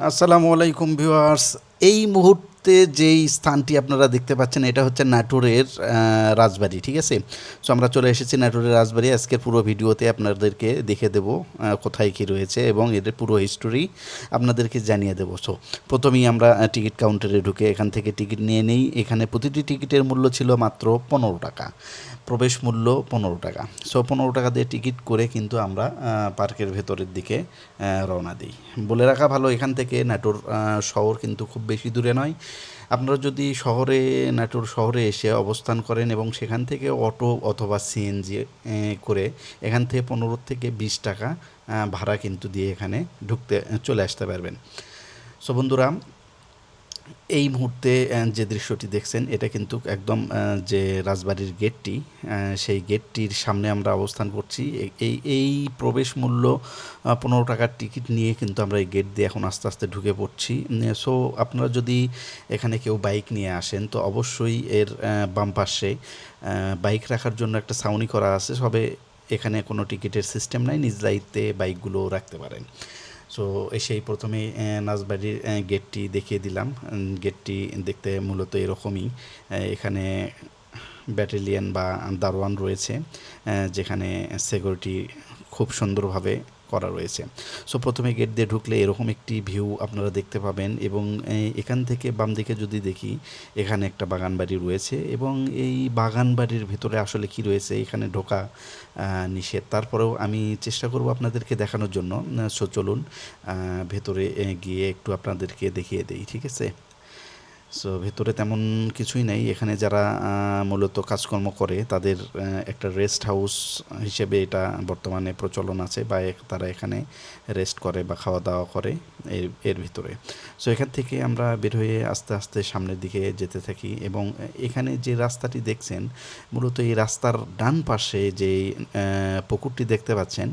আসসালামু আলাইকুম ভিউয়ার্স এই মুহূর্তে যেই স্থানটি আপনারা দেখতে পাচ্ছেন, এটা হচ্ছে নাটোরের রাজবাড়ি, ঠিক আছে? সো আমরা চলে এসেছি নাটোরের রাজবাড়ি। আজকের পুরো ভিডিওতে আপনাদেরকে দেখে দেব কোথায় কী রয়েছে এবং এদের পুরো হিস্টোরি আপনাদেরকে জানিয়ে দেবো। সো প্রথমেই আমরা টিকিট কাউন্টারে ঢুকে এখান থেকে টিকিট নিয়ে নেই। এখানে প্রতিটি টিকিটের মূল্য ছিল মাত্র পনেরো টাকা। প্রবেশ মূল্য পনেরো টাকা। সো পনেরো টাকা দিয়ে টিকিট করে কিন্তু আমরা পার্কের ভেতরের দিকে রওনা দিই। বলে রাখা ভালো, এখান থেকে নাটোর শহর কিন্তু খুব বেশি দূরে নয়। আপনারা যদি শহরে, নাটোর শহরে এসে অবস্থান করেন এবং সেখান থেকে অটো অথবা সিএনজি করে এখান থেকে পনেরো থেকে বিশ টাকা ভাড়া কিন্তু দিয়ে এখানে ঢুকতে, চলে আসতে পারবেন। সো বন্ধুরা এই মুহূর্তে যে দৃশ্যটি দেখছেন, এটা কিন্তু একদম যে রাজবাড়ির গেটটি সেই গেটটির সামনে আমরা অবস্থান করছি। এই এই প্রবেশ মূল্য পনেরো টাকার টিকিট নিয়ে কিন্তু আমরা এই গেট দিয়ে এখন আস্তে আস্তে ঢুকে পড়ছি। সো, আপনারা যদি এখানে কেউ বাইক নিয়ে আসেন, তো অবশ্যই এর বাম পাশে বাইক রাখার জন্য একটা ছাউনি করা আছে। সবে এখানে কোনো টিকিটের সিস্টেম নাই, নিজ দায়িত্বে বাইকগুলো রাখতে পারেন। সো এসেই প্রথমে নাজবাড়ির গেটটি দেখিয়ে দিলাম। গেটটি দেখতে মূলত এরকমই। এখানে ব্যাটালিয়ান বা দারোয়ান রয়েছে যেখানে সিকিউরিটি খুব সুন্দরভাবে করা রয়েছে। সো প্রথমে গেট দিয়ে ঢুকলে এরকম একটি ভিউ আপনারা দেখতে পাবেন এবং এখান থেকে বাম দিকে যদি দেখি, এখানে একটা বাগান বাড়ি রয়েছে এবং এই বাগান বাড়ির ভেতরে আসলে কি রয়েছে, এখানে ঢোকা নিষেধ। তারপরেও আমি চেষ্টা করব আপনাদেরকে দেখানোর জন্য। সো, চলুন ভেতরে গিয়ে একটু আপনাদেরকে দেখিয়ে দেই, ঠিক আছে? সো ভেতরে তেমন কিছুই নেই। এখানে যারা মূলত কাজকর্ম করে, তাদের একটা রেস্ট হাউস হিসেবে এটা বর্তমানে প্রচলন আছে বা তারা এখানে রেস্ট করে বা খাওয়া দাওয়া করে এর এর ভিতরে। সো এখান থেকে আমরা বের হয়ে আস্তে আস্তে সামনের দিকে যেতে থাকি এবং এখানে যে রাস্তাটি দেখছেন, মূলত এই রাস্তার ডান পাশে যে পুকুরটি দেখতে পাচ্ছেন,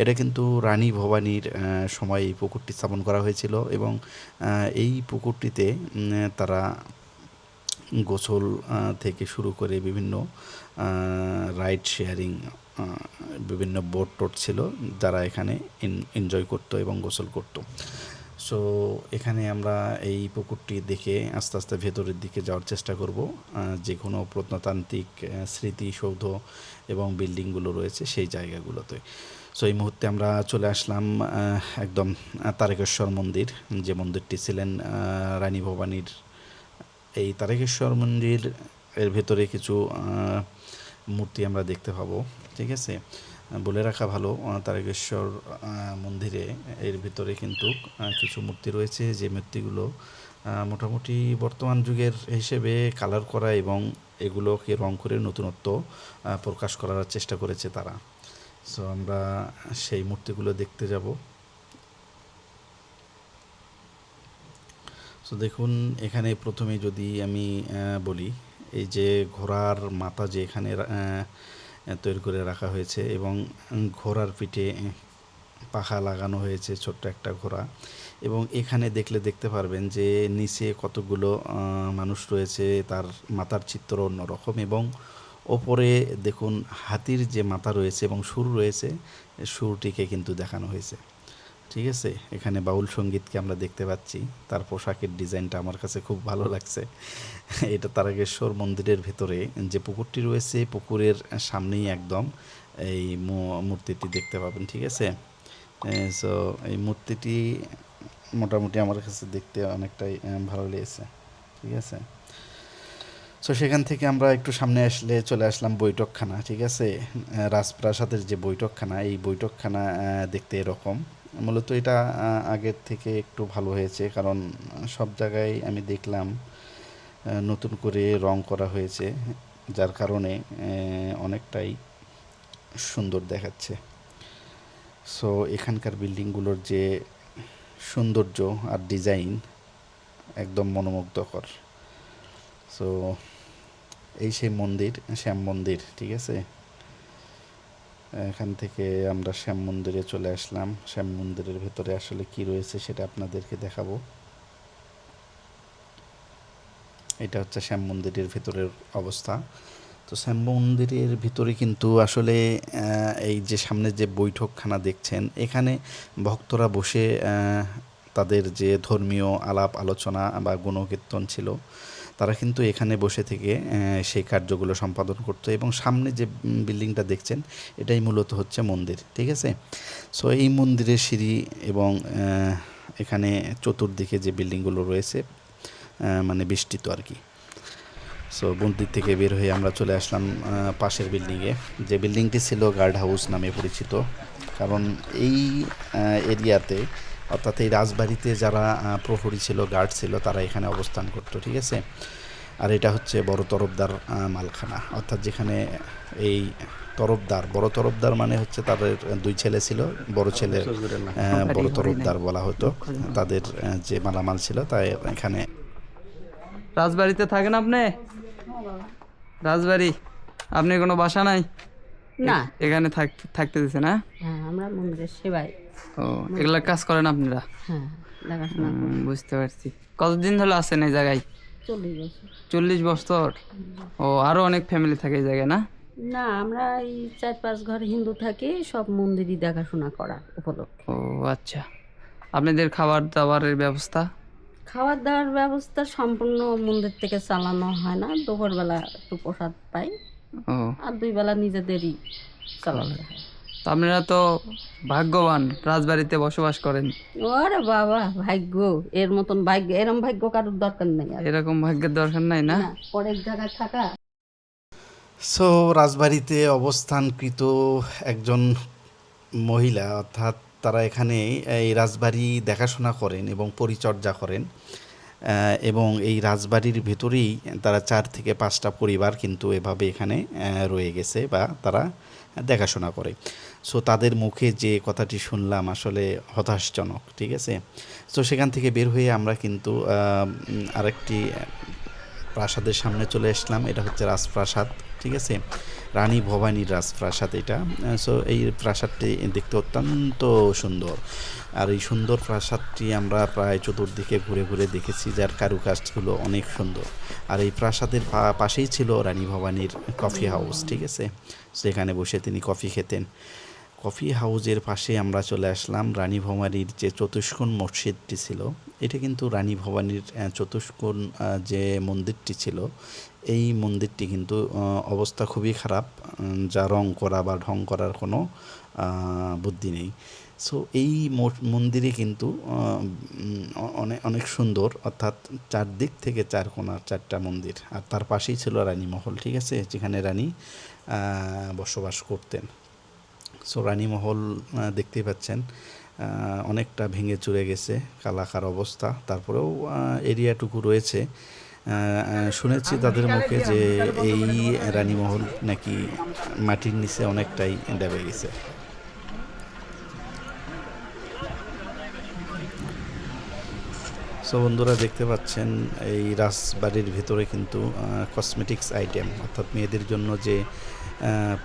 এটা কিন্তু রানী ভবানীর সময় এই পুকুরটি স্থাপন করা হয়েছিল এবং এই পুকুরটিতে তারা গোসল থেকে শুরু করে বিভিন্ন রাইড শেয়ারিং বিভিন্ন বোট টোট ছিল যারা এখানে এনজয় করতো এবং গোসল করতো। সো এখানে আমরা এই পুকুরটি দেখে আস্তে আস্তে ভেতরের দিকে যাওয়ার চেষ্টা করব। যে কোনো প্রত্নতান্ত্রিক স্মৃতিসৌধ এবং বিল্ডিংগুলো রয়েছে সেই জায়গাগুলোতে। সো এই মুহূর্তে আমরা চলে আসলাম একদম তারকেশ্বর মন্দির। যে মন্দিরটি ছিলেন রানী ভবানীর এই তারকেশ্বর মন্দির এর ভেতরে কিছু মূর্তি আমরা দেখতে পাবো, ঠিক আছে? বলে রাখা ভালো তারকেশ্বর মন্দিরে এর ভিতরে কিন্তু কিছু মূর্তি রয়েছে যে মূর্তিগুলো মোটামুটি বর্তমান যুগের হিসেবে কালার করা এবং এগুলোকে রং করে নতুনত্ব প্রকাশ করার চেষ্টা করেছে তারা। সো আমরা সেই মূর্তিগুলো দেখতে যাব। সো দেখুন, এখানে প্রথমে যদি আমি বলি, এই যে ঘোড়ার মাথা যে এখানে তৈরি করে রাখা হয়েছে এবং ঘোড়ার পিঠে পাখা লাগানো হয়েছে ছোট্ট একটা ঘোড়া এবং এখানে দেখলে দেখতে পারবেন যে নিচে কতগুলো মানুষ রয়েছে, তার মাথার চিত্র অন্যরকম এবং ওপরে দেখুন হাতির যে মাথা রয়েছে এবং সুর রয়েছে, সুরটিকে কিন্তু দেখানো হয়েছে। ঠিক আছে? এখানে বাউল সঙ্গীতকে আমরা দেখতে পাচ্ছি। তার পোশাকের ডিজাইনটা আমার কাছে খুব ভালো লাগছে। এটা তারকেশ্বর মন্দিরের ভেতরে যে পুকুরটি রয়েছে পুকুরের সামনেই একদম এই মূর্তিটি দেখতে পাবেন, ঠিক আছে? সো এই মূর্তিটি মোটামুটি আমার কাছে দেখতে অনেকটাই ভালো লেগেছে, ঠিক আছে? সো সেখান থেকে আমরা একটু সামনে আসলে চলে আসলাম বৈঠকখানা, ঠিক আছে? রাজপ্রাসাদের যে বৈঠকখানা, এই বৈঠকখানা দেখতে এরকম। মূলত এটা আগের থেকে একটু ভালো হয়েছে। কারণ, সব জায়গায় আমি দেখলাম নতুন করে রং করা হয়েছে, যার কারণে অনেকটাই সুন্দর দেখাচ্ছে। সো, এখানকার বিল্ডিংগুলোর যে সৌন্দর্য আর ডিজাইন একদম মনোমুগ্ধকর। সো, এই সেই মন্দির, শ্যাম মন্দির, ঠিক আছে? এখান থেকে আমরা শ্যাম মন্দিরে চলে আসলাম। শ্যাম মন্দিরের ভেতরে আসলে কি রয়েছে সেটা আপনাদেরকে দেখাবো। এটা হচ্ছে শ্যাম মন্দিরের ভেতরের অবস্থা। তো শ্যাম মন্দিরের ভিতরে কিন্তু আসলে এই যে সামনে যে বৈঠকখানা দেখছেন, এখানে ভক্তরা বসে তাদের যে ধর্মীয় আলাপ আলোচনা বা গুণকীর্তন ছিল তারা কিন্তু এখানে বসে থেকে সেই কার্যগুলো সম্পাদন করতো এবং সামনে যে বিল্ডিংটা দেখছেন, এটাই মূলত হচ্ছে মন্দির, ঠিক আছে? সো এই মন্দিরের সিঁড়ি এবং এখানে চতুর্দিকে যে বিল্ডিংগুলো রয়েছে মানে বিস্তৃত আর কি। সো মন্দির থেকে বের হয়ে আমরা চলে আসলাম পাশের বিল্ডিংয়ে। যে বিল্ডিংটি ছিল গার্ড হাউস নামে পরিচিত। কারণ এই এরিয়াতে অর্থাৎ এই রাজবাড়িতে যারা প্রহরী ছিল গার্ড ছিল তারা এখানে অবস্থান করতো ঠিক আছে? আর এটা হচ্ছে বড় তরফদার মালখানা। অর্থাৎ যেখানে এই তরফদার বড় তরফদার মানে হচ্ছে তাদের দুই ছেলে ছিল বড় ছেলে আহ, বড় তরফদার বলা হতো। তাদের যে মালামাল ছিল তাই এখানে। রাজবাড়িতে থাকেন আপনি? রাজবাড়ি? আপনি কোনো বাসা নাই? না। এখানে থাক- থাকতে দিছে না হ্যাঁ আমরা মন্দিরের সেবায়। ও এগুলা কাজ করেন আপনারা? হ্যাঁ বুঝতে পারছি। কতদিন ধরে আছেন এই জায়গায়? চল্লিশ বছর। ও আরও অনেক ফ্যামিলি থাকে এই জায়গায় না? না আমরা এই চার পাঁচ ঘর হিন্দু থাকি সব মন্দিরই দেখাশোনা করা উপলক্ষে। ও আচ্ছা। আপনাদের খাবার দাবারের ব্যবস্থা? খাওয়ার দাওয়ার ব্যবস্থা সম্পূর্ণ মন্দির থেকে চালানো হয় না দুপুরবেলা একটু প্রসাদ পাই। আর দুই বেলা নিজেদেরই চালানো হয়। আপনারা তো ভাগ্যবান রাজবাড়িতে বসবাস করেন। ওরে বাবা ভাগ্য এর মতন ভাগ্য এরম ভাগ্য কারোর দরকার নেই আর। এরকম ভাগ্যের দরকার নাই না? পরের জায়গায় থাকা। সো রাজবাড়িতে অবস্থানকৃত একজন মহিলা অর্থাৎ তারা এখানে এই রাজবাড়ি দেখাশোনা করেন এবং পরিচর্যা করেন। এবং এই রাজবাড়ির ভেতরেই তারা চার থেকে পাঁচটা পরিবার কিন্তু এভাবে এখানে রয়ে গেছে বা তারা দেখাশোনা করে। সো তাদের মুখে যে কথাটি শুনলাম আসলে হতাশজনক, ঠিক আছে? তো সেখান থেকে বের হয়ে আমরা কিন্তু আরেকটি প্রাসাদের সামনে চলে আসলাম। এটা হচ্ছে রাজপ্রাসাদ, ঠিক আছে? রানী ভবানীর রাজপ্রাসাদ এটা। সো এই প্রাসাদটি দেখতে অত্যন্ত সুন্দর। আর এই সুন্দর প্রাসাদটি আমরা প্রায় চতুর্দিকে ঘুরে ঘুরে দেখেছি, যার কারুকাজগুলো অনেক সুন্দর। আর এই প্রাসাদের পাশেই ছিল রানী ভবানীর কফি হাউস ঠিক আছে? সেখানে বসে তিনি কফি খেতেন। কফি হাউজের পাশে আমরা চলে আসলাম রানী ভবানীর যে চতুষ্কোণ মসজিদটি ছিল। এটা কিন্তু রানী ভবানীর চতুষ্কোণ যে মন্দিরটি ছিল, এই মন্দিরটি কিন্তু অবস্থা খুবই খারাপ যা রং করা বা ঢং করার কোনো বুদ্ধি নেই। সো এই মন্দিরে কিন্তু অনেক অনেক সুন্দর, অর্থাৎ চারদিক থেকে চার কোণার চারটা মন্দির। আর তার পাশেই ছিল রানী মহল, ঠিক আছে? যেখানে রানী বসবাস করতেন। সো রানীমহল আহ, দেখতেই পাচ্ছেন অনেকটা ভেঙে চুরে গেছে কালাকার অবস্থা। তারপরেও এরিয়াটুকু রয়েছে। শুনেছি তাদের মুখে যে এই রানীমহল নাকি মাটির নিচে অনেকটাই ডেবে গেছে। সো বন্ধুরা দেখতে পাচ্ছেন এই রাজবাড়ির ভেতরে কিন্তু কসমেটিক্স আইটেম অর্থাৎ মেয়েদের জন্য যে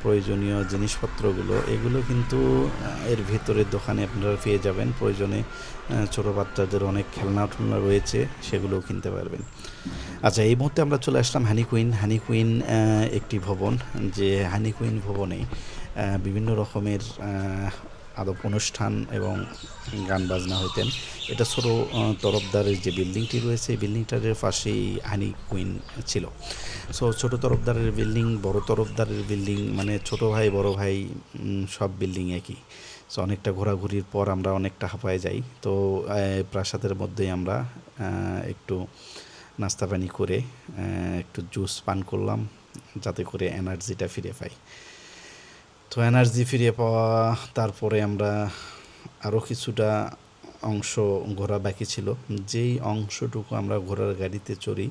প্রয়োজনীয় জিনিসপত্রগুলো, এগুলো কিন্তু এর ভিতরে দোকানে আপনারা পেয়ে যাবেন। প্রয়োজনে ছোটো বাচ্চাদের অনেক খেলনা টেলনা রয়েছে, সেগুলোও কিনতে পারবেন। আচ্ছা এই মুহূর্তে আমরা চলে আসলাম হানি কুইন হানি কুইন একটি ভবন, যে হানি কুইন ভবনে বিভিন্ন রকমের আদব অনুষ্ঠান এবং গান বাজনা হইতেন। এটা ছোটো তরফদারের যে বিল্ডিংটি রয়েছে, এই বিল্ডিংটার পাশেই হানি কুইন ছিল। সো ছোটো তরফদারের বিল্ডিং, বড় তরফদারের বিল্ডিং মানে ছোট ভাই, বড় ভাই সব বিল্ডিং একই। সো অনেকটা ঘোরাঘুরির পর আমরা অনেকটা হাঁপায় যাই। তো প্রাসাদের মধ্যেই আমরা একটু নাস্তা পানি করে একটু জুস পান করলাম, যাতে করে এনার্জিটা ফিরে পাই। তো এনার্জি ফিরে পাওয়া, তারপরে আমরা আরও কিছুটা অংশ ঘোরা বাকি ছিল। যেই অংশটুকু আমরা ঘোড়ার গাড়িতে চড়ি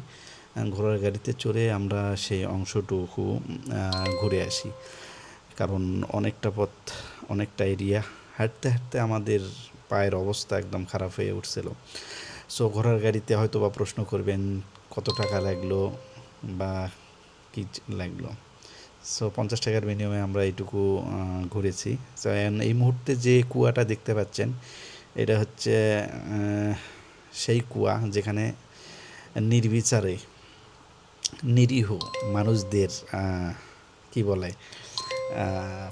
ঘোড়ার গাড়িতে চড়ে আমরা সেই অংশটুকু ঘুরে আসি। কারণ অনেকটা পথ, অনেকটা এরিয়া হাঁটতে হাঁটতে আমাদের পায়ের অবস্থা একদম খারাপ হয়ে উঠছিল। সো ঘোড়ার গাড়িতে হয়তো বা প্রশ্ন করবেন, কত টাকা লাগল বা কী লাগল? সো পঞ্চাশ টাকার বিনিময়ে আমরা এইটুকু ঘুরেছি। And এই মুহূর্তে যে কুয়াটা দেখতে পাচ্ছেন, এটা হচ্ছে সেই কুয়া যেখানে নির্বিচারে নিরীহ মানুষদের কি বলে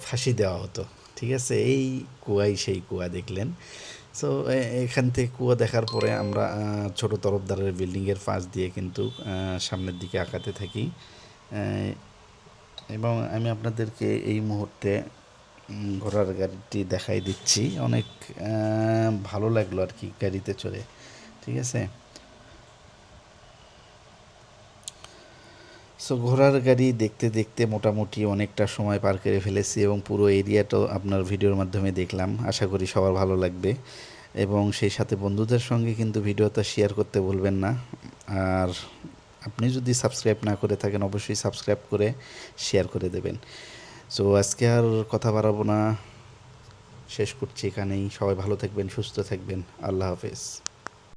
ফাঁসি দেওয়া হতো। ঠিক আছে? এই কুয়াই সেই কুয়া দেখলেন। সো এখান থেকে কুয়া দেখার পরে আমরা ছোট তরফদারের বিল্ডিংয়ের পাশ দিয়ে কিন্তু সামনের দিকে আঁকাতে থাকি। এবং আমি আপনাদেরকে এই মুহূর্তে ঘোড়ার গাড়িটি দেখাই দিচ্ছি। অনেক ভালো লাগল আর কি গাড়িতে চড়ে, ঠিক আছে? সো ঘোড়ার গাড়ি দেখতে দেখতে মোটামুটি অনেকটা সময় পার করে ফেলেছি এবং পুরো এরিয়াটাও আপনার ভিডিওর মাধ্যমে দেখলাম। আশা করি সবার ভালো লাগবে। এবং সেই সাথে বন্ধুদের সঙ্গে কিন্তু ভিডিওটা শেয়ার করতে ভুলবেন না। আর আপনি যদি সাবস্ক্রাইব না করে থাকেন, অবশ্যই সাবস্ক্রাইব করে শেয়ার করে দেবেন। সো আজকে আর কথা বাড়াবো না। শেষ করছি এখানেই। সবাই ভালো থাকবেন, সুস্থ থাকবেন। আল্লাহ হাফেজ।